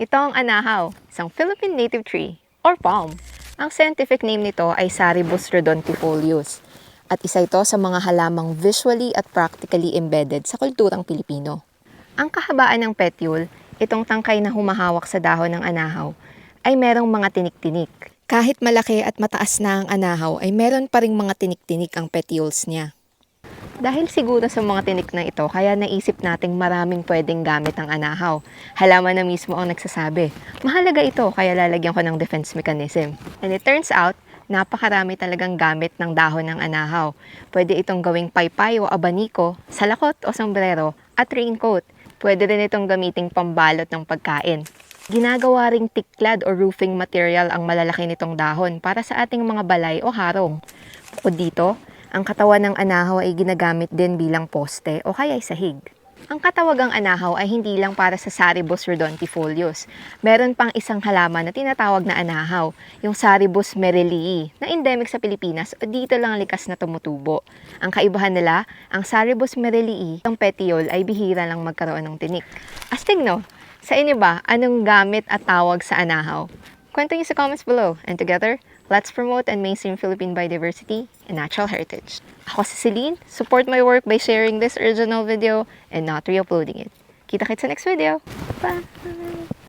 Ito ang anahaw, isang Philippine native tree, or palm. Ang scientific name nito ay Saribus redontifolius at isa ito sa mga halamang visually at practically embedded sa kulturang Pilipino. Ang kahabaan ng petiole, itong tangkay na humahawak sa dahon ng anahaw, ay merong mga tinik-tinik. Kahit malaki at mataas na ang anahaw, ay meron pa ring mga tinik-tinik ang petioles niya. Dahil siguro sa mga tinik na ito, kaya naisip nating maraming pwedeng gamit ang anahaw. Halaman na mismo ang nagsasabi. Mahalaga ito, kaya lalagyan ko ng defense mechanism. And it turns out, napakarami talagang gamit ng dahon ng anahaw. Pwede itong gawing paypay o abaniko, salakot o sombrero, at raincoat. Pwede rin itong gamiting pambalot ng pagkain. Ginagawa ring tiklad o roofing material ang malalaki nitong dahon para sa ating mga balay o harong. Bukod dito, ang katawan ng anahaw ay ginagamit din bilang poste o kaya ay sahig. Ang katawagang anahaw ay hindi lang para sa Saribus redontifolius. Meron pang isang halaman na tinatawag na anahaw, yung Saribus merellii, na endemic sa Pilipinas o dito lang likas na tumutubo. Ang kaibahan nila, ang Saribus merellii, ang petiole ay bihira lang magkaroon ng tinik. Astig no? Sa inyo ba, anong gamit at tawag sa anahaw? Kwento niyo sa comments below. And together, let's promote and mainstream Philippine biodiversity and natural heritage. Ako si Celine. Support my work by sharing this original video and not re-uploading it. Kita-kits sa next video. Bye!